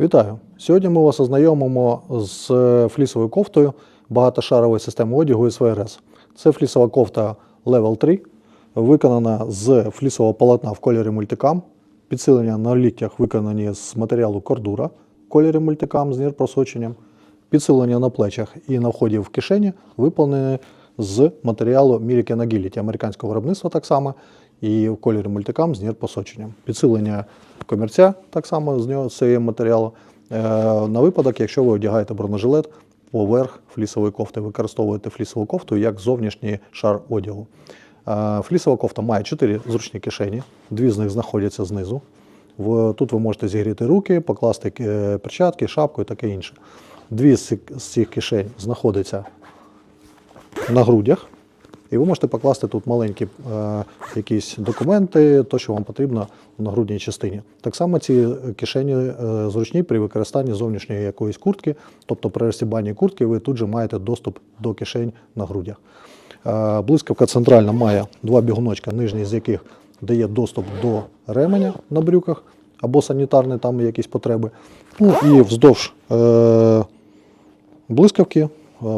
Вітаю! Сьогодні ми вас ознайомимо з е, флісовою кофтою багатошарової системи одягу СВРС. Це флісова кофта Level 3, виконана з флісового полотна в кольорі мультикам. Підсилення на ліктях виконані з матеріалу кордура в кольорі мультикам з нірпросоченням. Підсилення на плечах і на вході в кишені виконані з матеріалу American Agility, американського виробництва так само, і в кольорі мультикам з нірпросоченням. Підсилення комірця так само з нього з цього матеріалу. Е, На випадок, якщо ви одягаєте бронежилет поверх флісової кофти, використовуєте флісову кофту як зовнішній шар одягу. Е, Флісова кофта має 4 зручні кишені, дві з них знаходяться знизу. Тут ви можете зігріти руки, покласти е, перчатки, шапку і таке інше. Дві з цих кишень знаходяться на грудях, і ви можете покласти тут маленькі е, якісь документи, то, що вам потрібно в нагрудній частині. Так само ці кишені е, зручні при використанні зовнішньої якоїсь куртки, тобто при розсібанні куртки ви тут же маєте доступ до кишень на грудях. Е, блискавка центральна має два бігуночка, нижній з яких дає доступ до ременя на брюках або санітарні там якісь потреби. Ну і вздовж е, блискавки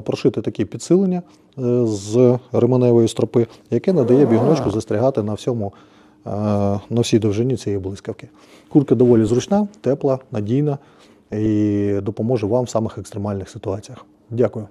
прошити такі підсилення е, з ременевої стропи, яке надає бігуночку застрягати на всьому е, на всій довжині цієї блискавки. Куртка доволі зручна, тепла, надійна і допоможе вам в самих екстремальних ситуаціях. Дякую.